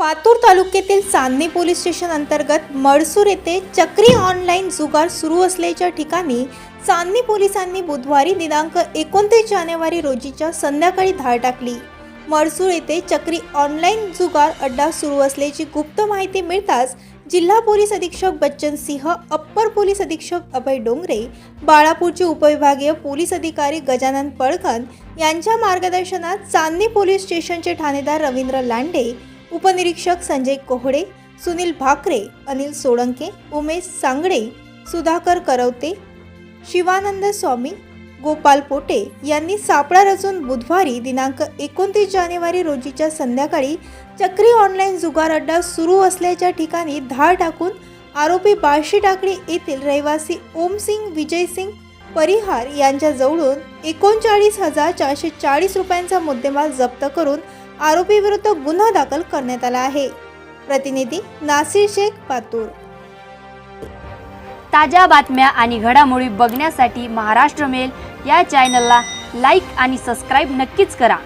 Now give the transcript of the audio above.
पातूर तालुक्यातील चांदणी police station अंतर्गत मडसूर येथे चक्री ऑनलाईन जुगार सुरू असल्याच्या ठिकाणी चांदणी पोलिसांनी बुधवारी दिनांक एकोणतीस जानेवारी रोजीच्या संध्याकाळी धाड टाकली. मडसूर येथे चक्री ऑनलाईन जुगार अड्डा सुरू असल्याची गुप्त माहिती मिळताच जिल्हा पोलीस अधीक्षक बच्चन सिंह अप्पर पोलीस अधीक्षक अभय डोंगरे बाळापूरचे उपविभागीय पोलीस अधिकारी गजानन पळकन यांच्या मार्गदर्शनात चांदणी पोलीस स्टेशनचे ठाणेदार रवींद्र लांडे उपनिरीक्षक संजय कोहडे सुनील भाकरे अनिल सोळंके उमेश सांगडे सुधाकर करवते शिवानंद स्वामी गोपाल पोटे यांनी सापळा रचून बुधवारी दिनांक एकोणतीस जानेवारी रोजीच्या संध्याकाळी चक्री ऑनलाईन जुगार अड्डा सुरू असल्याच्या ठिकाणी धाड टाकून आरोपी बाळशी टाकळी येथील रहिवासी ओमसिंग विजयसिंग परिहार यांच्या जवळून एकोणचाळीस हजार चारशे चाळीस रुपयांचा मुद्देमाल जप्त करून आरोपीविरुद्ध गुन्हा दाखल करण्यात आला आहे. प्रतिनिधी नासिर शेख पातूर. ताज्या बातम्या आणि घडामोडी बघण्यासाठी महाराष्ट्र मेल या चॅनलला लाईक आणि सबस्क्राईब नक्कीच करा.